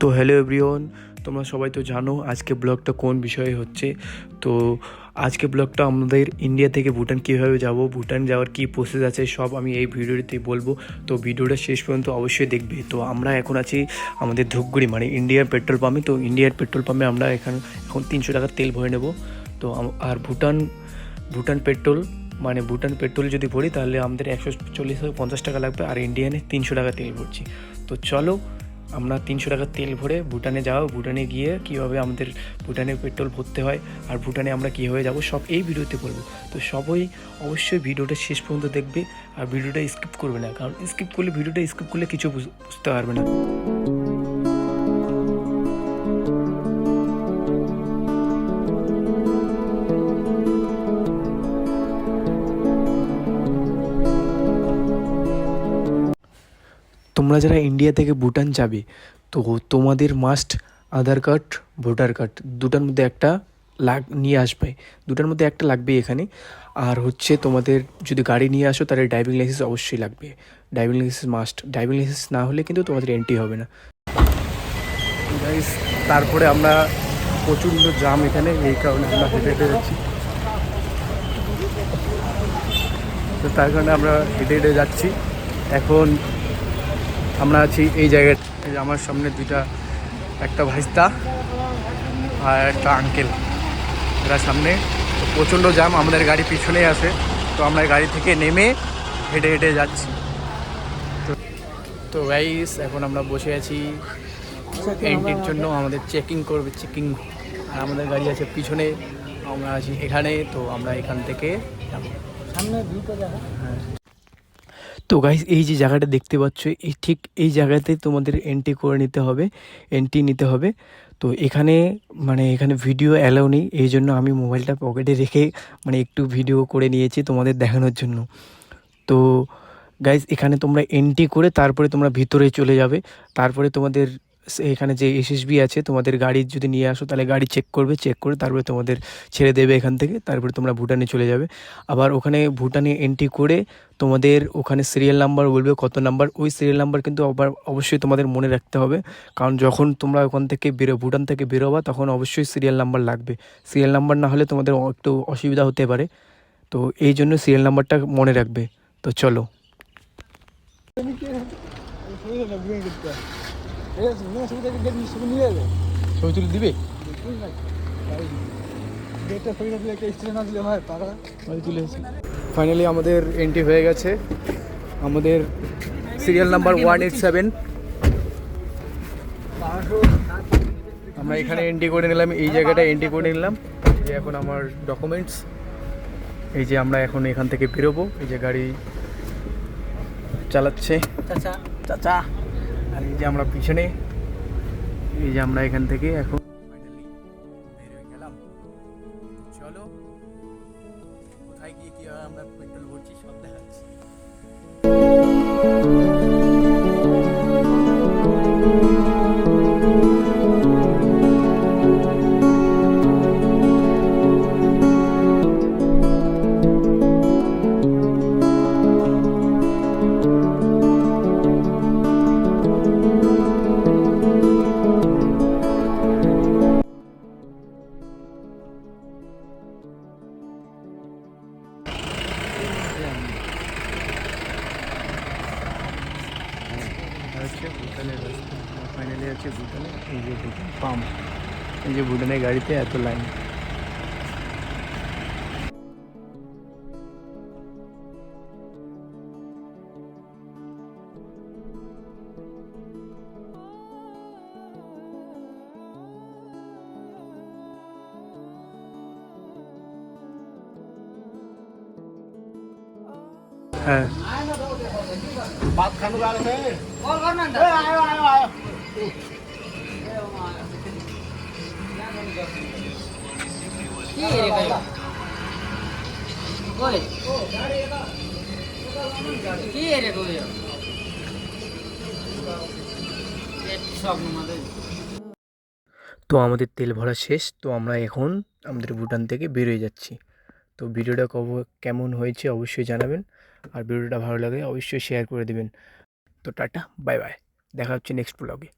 তো hello everyone তোমরা সবাই তো জানো আজকে ব্লগটা কোন বিষয়ে হচ্ছে। তো আজকে ব্লগটা আমাদের ইন্ডিয়া থেকে ভুটান কীভাবে যাব, ভুটান যাওয়ার কী প্রসেস আছে, সব আমি এই ভিডিওতে বলব। তো ভিডিওটা শেষ পর্যন্ত অবশ্যই দেখবে। তো আমরা এখন আছি আমাদের ধূপগুড়ি মানে ইন্ডিয়ার পেট্রোল পাম্পে তো ইন্ডিয়ার পেট্রোল পাম্পে আমরা এখানে, এখন তিনশো টাকার তেল ভরে নেব। তো আর ভুটান ভুটান পেট্রোল মানে ভুটান পেট্রোল যদি ভরি তাহলে আমাদের একশো চল্লিশ পঞ্চাশ টাকা লাগবে। আর ইন্ডিয়ানে তিনশো টাকা তেল ভরছি। তো চলো আমরা তিনশো টাকার তেল ভরে ভুটানে যাওয়া ভুটানে গিয়ে কীভাবে আমাদের ভুটানে পেট্রোল ভরতে হয় আর ভুটানে আমরা কীভাবে যাব, সব এই ভিডিওতে বলব। তো সবই অবশ্যই ভিডিওটা শেষ পর্যন্ত দেখবে আর ভিডিওটা স্কিপ করবে না, কারণ স্কিপ করলে, ভিডিওটা স্কিপ করলে কিছু বুঝ- বুঝতে পারবে না। তোমরা যারা ইন্ডিয়া থেকে ভুটান যাবে, তো তোমাদের must Aadhaar card voter card দুটার মধ্যে একটা লাগ, নিয়ে আসবে। দুটার মধ্যে একটা লাগবে এখানে। আর হচ্ছে তোমাদের যদি গাড়ি নিয়ে আসো, তাহলে ড্রাইভিং লাইসেন্স অবশ্যই লাগবে। Driving licence must driving licence না হলে কিন্তু তোমাদের এন্ট্রি হবে না। তারপরে আমরা প্রচণ্ড জাম এখানে, এই কারণে আমরা হেঁটে হেঁটে যাচ্ছি তো তার কারণে আমরা হেঁটে হেঁটে যাচ্ছি। এখন আমরা আছি এই জায়গায়। যে আমার সামনে দুইটা একটা ভাইস্তা আর একটা আঙ্কেল এরা সামনে। প্রচণ্ড জাম আমাদের গাড়ি পিছনেই আছে। তো আমরা গাড়ি থেকে নেমে হেঁটে হেঁটে যাচ্ছি। তো তো গাইস এখন আমরা বসে আছি এন্ট্রির জন্য। আমাদের চেকিং করবে চেকিং আর আমাদের গাড়ি আছে পিছনে। আমরা আছি এখানে। তো আমরা এখান থেকে যাব। সামনে ভিউটা দেখা। তো গাইস এই যে জায়গাটা দেখতে পাচ্ছ, এই ঠিক এই জায়গাতে তোমাদের এন্ট্রি করে নিতে হবে এন্ট্রি নিতে হবে। তো এখানে মানে এখানে ভিডিও অ্যালাউ নেই, এই জন্য আমি মোবাইলটা পকেটে রেখে মানে একটু ভিডিও করে নিয়েছি তোমাদের দেখানোর জন্য। তো গাইস এখানে তোমরা এন্ট্রি করে তারপরে তোমরা ভিতরে চলে যাবে, তারপরে তোমাদের এখানে যে এসএসবি আছে, তোমাদের গাড়ি যদি নিয়ে আসো, তাহলে গাড়ি চেক করবে চেক করে তারপরে তোমাদের ছেড়ে দেবে এখান থেকে, তারপরে তোমরা ভুটানে চলে যাবে। আবার ওখানে ভুটানে এন্ট্রি করে তোমাদের ওখানে সিরিয়াল নাম্বার বলবে কত নাম্বার ওই সিরিয়াল নাম্বার কিন্তু আবার অবশ্যই তোমাদের মনে রাখতে হবে। কারণ যখন তোমরা ওখান থেকে বেরো, ভুটান থেকে বেরোবা, তখন অবশ্যই সিরিয়াল নাম্বার লাগবে। সিরিয়াল নাম্বার না হলে তোমাদের একটু অসুবিধা হতে পারে। তো এই জন্য সিরিয়াল নাম্বারটা মনে রাখবে। তো চলো। ছবি তুলে দিবে? ফাইনালি আমাদের এন্ট্রি হয়ে গেছে। আমাদের serial number one eight seven আমরা এখানে এন্ট্রি করে নিলাম এই জায়গাটা এন্ট্রি করে নিলাম। এই যে এখন আমার ডকুমেন্টস এই যে আমরা এখন এখান থেকে বেরোবো। এই যে গাড়ি চালাচ্ছে। চাচা। চাচা। আর এই যে আমরা পিছনে এই যে আমরা এখান থেকে এখন হচ্ছে ভুটানের রাস্তা ফাইনালি আছে ভুটানে। এই যে ভুটান পাম্প এই যে ভুটানের গাড়িতে এত লাইন হ্যাঁ। ওই কি রে কই? সব আমাদের। তো আমাদের তেল ভরা শেষ তো আমরা এখন আমাদের ভুটান থেকে বেরোয় যাচ্ছি। তো ভিডিওটা কব, কেমন হয়েছে অবশ্যই জানাবেন। আর ভিডিওটা ভালো লাগে অবশ্যই শেয়ার করে দেবেন। তো টাটা বাই বাই দেখা হচ্ছে নেক্সট ব্লগে